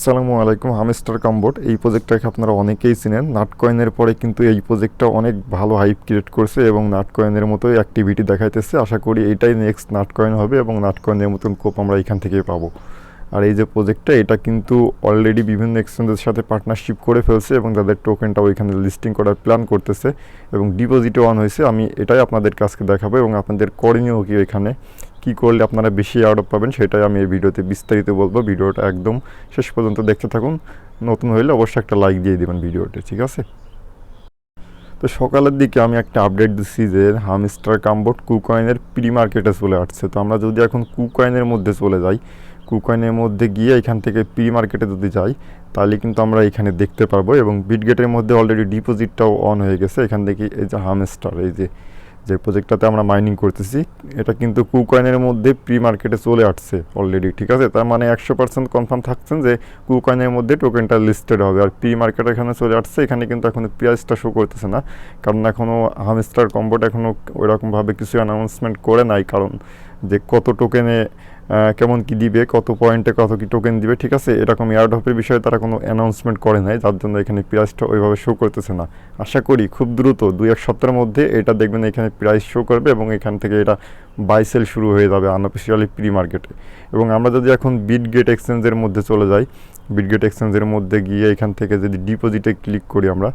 আসসালামু আলাইকুম, হামিস্টার কাম্বোট। এই প্রজেক্টটাকে আপনারা অনেকেই চিনেন? নাটকয়েনের পরে কিন্তু এই প্রজেক্টটা অনেক ভালো হাইপ ক্রিয়েট করছে এবং নাটকয়েনের মতোই অ্যাক্টিভিটি দেখাইতেছে। আশা করি এটাই নেক্সট নাটকয়েন হবে এবং নাটকয়েনের মতন কোপ আমরা এখান থেকেই পাবো। আর এই যে প্রজেক্টটা এটা কিন্তু অলরেডি বিভিন্ন এক্সচেঞ্জের সাথে পার্টনারশিপ করে ফেলছে এবং তাদের টোকেনটা ওইখানে লিস্টিং করার প্ল্যান করতেছে এবং ডিপোজিটও অন হয়েছে। আমি এটাই আপনাদের কাছকে দেখাবো এবং আপনাদের করণীয় কি এখানে? কী করলে আপনারা বেশি আউট পাবেন সেটাই আমি এই ভিডিওতে বিস্তারিত বলব। ভিডিওটা একদম শেষ পর্যন্ত দেখতে থাকুন। নতুন হইলে অবশ্যই একটা লাইক দিয়ে দেবেন ভিডিওতে, ঠিক আছে? তো সকালের দিকে আমি একটা আপডেট দিচ্ছি যে হামস্টার কাম্বোট কুকয়েনের প্রি মার্কেটে চলে আসছে। তো আমরা যদি এখন কুকয়েনের মধ্যে চলে যাই, কুকয়েনের মধ্যে গিয়ে এখান থেকে প্রি মার্কেটে যদি যাই, তাহলে কিন্তু আমরা এখানে দেখতে পারব এবং বিটগেটের মধ্যে অলরেডি ডিপোজিটটাও অন হয়ে গেছে। এখান থেকে এই যে হামস্টার এই যে যে প্রজেক্টটাতে আমরা মাইনিং করতেছি, এটা কিন্তু কুকয়েনের মধ্যে প্রি মার্কেটে চলে আসছে অলরেডি ঠিক আছে? তার মানে একশো পার্সেন্ট কনফার্ম থাকছেন যে কুকয়েনের মধ্যে টোকেনটা লিস্টেড হবে। আর প্রি মার্কেট এখানে চলে আসছে, এখানে কিন্তু এখন প্রাইসটা শো করতেছে না। কারণ এখনও হামস্টার কম্বোট এখনও ওইরকমভাবে কিছু অ্যানাউন্সমেন্ট করে নাই, কারণ যে কত টোকেনে কেমন কি দিবে, কত পয়েন্টে কত কি টোকেন দিবে, ঠিক আছে? এরকম এয়ারড্রপের বিষয়ে তারা কোনো অ্যানাউন্সমেন্ট করে নাই, যার জন্য এখানে প্রাইসটা ওইভাবে শো করতেছে না। আশা করি খুব দ্রুত দুই এক সপ্তাহের মধ্যে এটা দেখবেন এখানে প্রাইস শো করবে এবং এখান থেকে এটা বাই সেল শুরু হয়ে যাবে আনঅফিসিয়ালি প্রি মার্কেটে এবং আমরা যদি এখন বিটগেট এক্সচেঞ্জের মধ্যে চলে যাই বিটগেট এক্সচেঞ্জের মধ্যে গিয়ে এখান থেকে যদি ডিপোজিটে ক্লিক করি আমরা,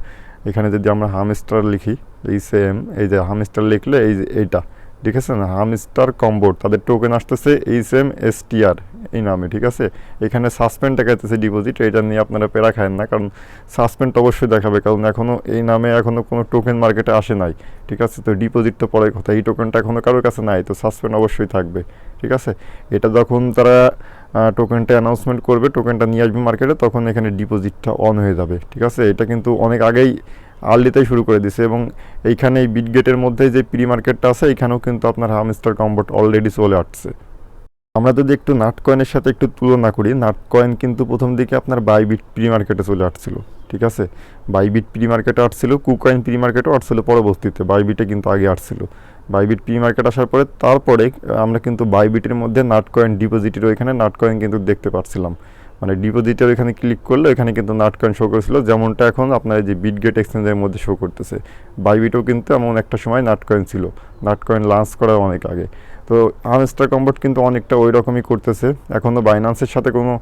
এখানে যদি আমরা হামস্টার লিখি, এই সেম এই যে হামস্টার লিখলে এই এইটা ঠিক আছে না হামস্টার কম্বোর্ড তাদের টোকেন আসতেছে এইচ এম এস টিআর এই নামে, ঠিক আছে? এখানে সাসপেন্ড দেখাইতেছে ডিপোজিট এটা নিয়ে আপনারা পেরা খায়েন না, কারণ সাসপেন্ড অবশ্যই দেখাবে, কারণ এখনও এই নামে এখনও কোনো টোকেন মার্কেটে আসে নাই, ঠিক আছে? তো ডিপোজিট তো পরের কথা, এই টোকেনটা এখনও কারোর কাছে নাই, তো সাসপেন্ড অবশ্যই থাকবে, ঠিক আছে? এটা যখন তারা টোকেনটা অ্যানাউন্সমেন্ট করবে টোকেনটা নিয়ে আসবে মার্কেটে তখন এখানে ডিপোজিটটা অন হয়ে যাবে, ঠিক আছে? এটা কিন্তু অনেক আগেই আর্লিতেই শুরু করে দিছে এবং এইখানে এই বিটগেটের মধ্যে যে প্রি মার্কেটটা আছে এখানেও কিন্তু আপনার হামস্টার কম্বোট অলরেডি চলে আসছে। আমরা যদি একটু নাট কয়েনের সাথে একটু তুলনা করি নাট কয়েন কিন্তু প্রথম দিকে আপনার বাইবিট প্রি মার্কেটে চলে আসছিল, ঠিক আছে? বাইবিট প্রি মার্কেটে আসছিল কুকয়েন প্রি মার্কেটও আসছিল পরবর্তীতে বাইবিটে কিন্তু আগে আসছিল। বাইবিট প্রি মার্কেট আসার পরে তারপরে আমরা কিন্তু বাইবিটের মধ্যে নাট কয়েন ডিপোজিটের ওইখানে নাট কয়েন কিন্তু দেখতে পাচ্ছিলাম মানে ডিপোজিটের এখানে ক্লিক করলে, এখানে কিন্তু নাটকয়েন শো করেছিল। যেমনটা এখন আপনার যে বিটগেট এক্সচেঞ্জের মধ্যে শো করতেছে। বাইবিটও কিন্তু এমন একটা সময় নাটকয়েন ছিল। নাটকয়েন লঞ্চ করার অনেক আগে। তো হামস্টার কম্বোট কিন্তু অনেকটা ওই রকমই করতেছে এখনও বাইন্যান্সের সাথে কোনো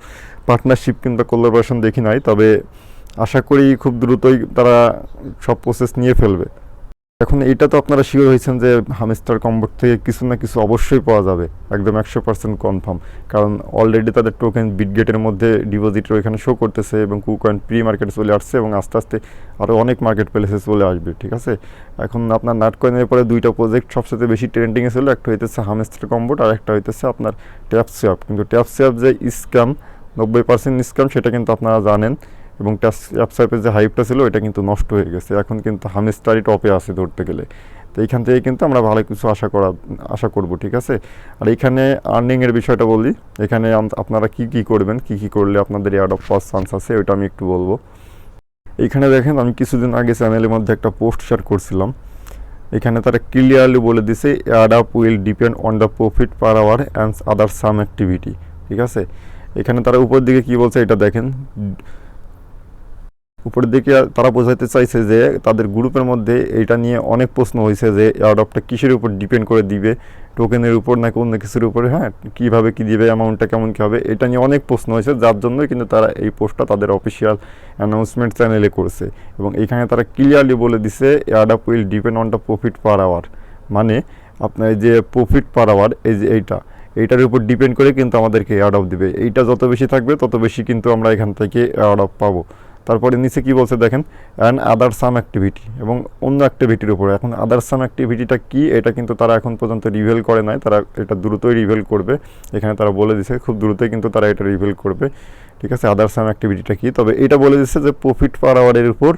পার্টনারশিপ কিংবা কোলাবোরেশন দেখি নাই। তবে আশা করি খুব দ্রুতই তারা সব প্রসেস নিয়ে ফেলবে। এখন এইটা তো আপনারা শিওর হয়েছেন যে হামস্টার কম্বোট থেকে কিছু না কিছু অবশ্যই পাওয়া যাবে, একদম একশো পার্সেন্ট কনফার্ম কারণ অলরেডি তাদের টোকেন বিটগেটের মধ্যে ডিপোজিটের ওইখানে শো করতেছে এবং কুকয়েন প্রি মার্কেটে চলে আসছে এবং আস্তে আস্তে আরও অনেক মার্কেট প্লেসে চলে আসবে, ঠিক আছে? এখন আপনার নাটকয়েনের পরে দুইটা প্রজেক্ট সবচেয়ে বেশি ট্রেন্ডিংয়ে ছিল একটা হইতেছে হামস্টার কম্বোট আর একটা হইতেছে আপনার ট্যাপ সোয়াপ কিন্তু ট্যাপ সোয়াপ যে স্ক্যাম নব্বই পার্সেন্ট স্ক্যাম সেটা কিন্তু আপনারা জানেন। এবং অ্যাপসাইপের যে হাইপটা ছিল এটা কিন্তু নষ্ট হয়ে গেছে। এখন কিন্তু হামিস্টারই টপে আছে ধরতে গেলে। তো এইখান থেকে কিন্তু আমরা ভালো কিছু আশা করা, আশা করব, ঠিক আছে? আর এখানে আর্নিংয়ের বিষয়টা বলি। এখানে আপনারা কি কি করবেন, কি কি করলে আপনাদের এয়ার অফ পাওয়ার চান্স আছে, ওইটা আমি একটু বলব। এইখানে দেখেন, আমি কিছুদিন আগে চ্যানেলের মধ্যে একটা পোস্ট শেয়ার করছিলাম। এখানে তারা ক্লিয়ারলি বলে দিছে airdrop will depend on the profit per hour and other some activity ঠিক আছে? এখানে তারা উপর দিকে কি বলছে, এটা দেখেন। উপরের দিকে তারা বোঝাতে চাইছে যে তাদের গ্রুপের মধ্যে এটা নিয়ে অনেক প্রশ্ন হয়েছে যে এয়ারডপটা কিসের উপর ডিপেন্ড করে দিবে? টোকেনের উপর নাকি অন্য কিছুর উপরে? হ্যাঁ কীভাবে কী দিবে? অ্যামাউন্টটা কেমন কী হবে? এটা নিয়ে অনেক প্রশ্ন হয়েছে যার জন্যই কিন্তু তারা এই পোস্টটা তাদের অফিসিয়াল অ্যানাউন্সমেন্ট চ্যানেলে করেছে। এবং এখানে তারা ক্লিয়ারলি বলে দিছে airdrop will depend on the profit per hour মানে আপনার যে প্রফিট পার আওয়ার এই যে এইটা, এইটার উপর ডিপেন্ড করে কিন্তু আমাদেরকে অফ দিবে। এইটা যত বেশি থাকবে, তত বেশি কিন্তু আমরা এখান থেকে অফ পাবো। তারপরে নিচে কি বলছে দেখেন অ্যান্ড আদার সাম অ্যাক্টিভিটি এবং অন্য অ্যাক্টিভিটির উপরে। এখন আদার সাম অ্যাক্টিভিটিটা কি, এটা কিন্তু তারা এখন পর্যন্ত রিভেল করে নাই, তারা এটা দ্রুতই রিভেল করবে। এখানে তারা বলে দিছে, খুব দ্রুতই কিন্তু তারা এটা রিভেল করবে। ঠিক আছে আদার সাম অ্যাক্টিভিটিটা কী? তবে এটা বলে দিচ্ছে যে প্রফিট পার আওয়ারের উপর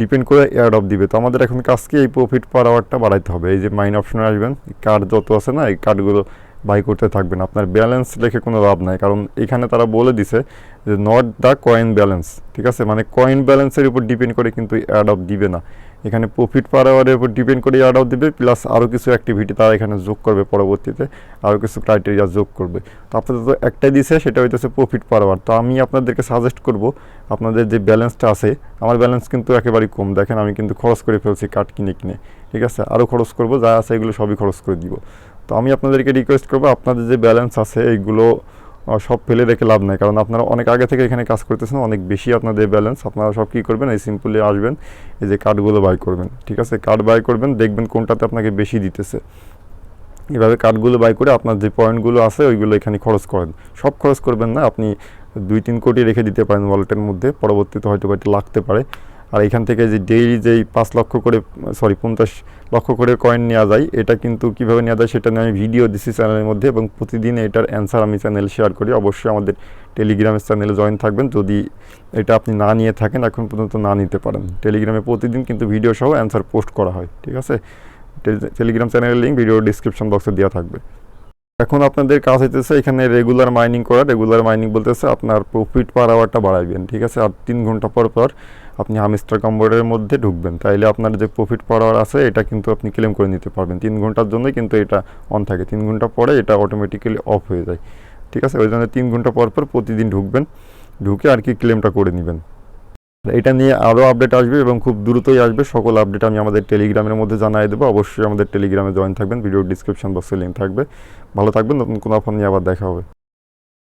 ডিপেন্ড করে এয়ার অফ দিবে। তো আমাদের এখন কাজকে এই প্রফিট পার আওয়ারটা বাড়াইতে হবে। এই যে মাইন অপশনে আসবেন কার্ড যত আছে না, এই কার্ডগুলো বাই করতে থাকবেন। আপনার ব্যালেন্স রেখে কোনো লাভ নাই। কারণ এখানে তারা বলে দিছে যে নট দ্য কয়েন ব্যালেন্স ঠিক আছে? মানে কয়েন ব্যালেন্সের উপর ডিপেন্ড করে কিন্তু অ্যাড অফ দিবে না। এখানে প্রফিট পার আওয়ারের উপর ডিপেন্ড করে অ্যাড অফ দিবে প্লাস আরও কিছু অ্যাক্টিভিটি তারা এখানে যোগ করবে পরবর্তীতে আরও কিছু ক্রাইটেরিয়া যোগ করবে। তো আপনাদের তো একটাই দিছে, সেটা হইতেছে প্রফিট পার আওয়ার তো আমি আপনাদেরকে সাজেস্ট করব, আপনাদের যে ব্যালেন্সটা আছে, আমার ব্যালেন্স কিন্তু একেবারেই কম। দেখেন, আমি কিন্তু খরচ করে ফেলছি কাঠ কিনে কিনে, ঠিক আছে? আরও খরচ করব, যা আছে এগুলো সবই খরচ করে দিব। তো আমি আপনাদেরকে রিকোয়েস্ট করব, আপনাদের যে ব্যালেন্স আছে, এইগুলো সব ফেলে রেখে লাভ নাই। কারণ আপনারা অনেক আগে থেকে এখানে কাজ করতেছেন, অনেক বেশি আপনাদের ব্যালেন্স আপনারা সব কী করবেন, এই সিম্পলি আসবেন, এই যে কার্ডগুলো বাই করবেন, ঠিক আছে? কার্ড বাই করবেন, দেখবেন কোনটাতে আপনাকে বেশি দিতেছে। এভাবে কার্ডগুলো বাই করে আপনার যে পয়েন্টগুলো আছে, ওইগুলো এখানে খরচ করেন। সব খরচ করবেন না, আপনি দুই তিন কোটি রেখে দিতে পারেন ওয়ালেটের মধ্যে, পরবর্তীতে হয়তো বা এটা লাগতে পারে। আর এখান থেকে যে ডেইলি যেই পাঁচ লক্ষ করে সরি পঞ্চাশ লক্ষ করে কয়েন নেওয়া যায়, এটা কিন্তু কীভাবে নেওয়া যায় সেটা নিয়ে আমি ভিডিও দিছি চ্যানেলের মধ্যে এবং প্রতিদিন এটার অ্যান্সার আমি চ্যানেল শেয়ার করি। অবশ্যই আমাদের টেলিগ্রামের চ্যানেলে জয়েন থাকবেন। যদি এটা আপনি না নিয়ে থাকেন, এখন পর্যন্ত না নিতে পারেন। টেলিগ্রামে প্রতিদিন কিন্তু ভিডিও সহ অ্যান্সার পোস্ট করা হয়, ঠিক আছে? টেলিগ্রাম চ্যানেলের লিঙ্ক ভিডিও ডিসক্রিপশন বক্সে দেওয়া থাকবে। এখন আপনাদের কাজ হইতেছে এখানে রেগুলার মাইনিং করা। রেগুলার মাইনিং বলতেছে আপনার প্রফিট পার আওয়ারটা বাড়াইবেন, ঠিক আছে? আর তিন ঘণ্টা পর পর আপনি হামিস্টার কম্বোর্ডের মধ্যে ঢুকবেন। তাইলে আপনার যে প্রফিট পার আওয়ার আছে, এটা কিন্তু আপনি ক্লেম করে নিতে পারবেন। তিন ঘণ্টার জন্যই কিন্তু এটা অন থাকে। তিন ঘণ্টা পরে এটা অটোমেটিক্যালি অফ হয়ে যায়। ঠিক আছে? ওই জন্য তিন ঘণ্টা পর পর প্রতিদিন ঢুকবেন। ঢুকে আর কি ক্লেমটা করে নেবেন। এটা নিয়ে আরও আপডেট আসবে এবং খুব দ্রুতই আসবে। সকল আপডেট আমি আমাদের টেলিগ্রামের মধ্যে জানাই দেবো। অবশ্যই আমাদের টেলিগ্রামে জয়েন থাকবেন। ভিডিও ডিসক্রিপশন বক্সে লিঙ্ক থাকবে। ভালো থাকবেন। নতুন কোনো ফোন নিয়ে আবার দেখা হবে।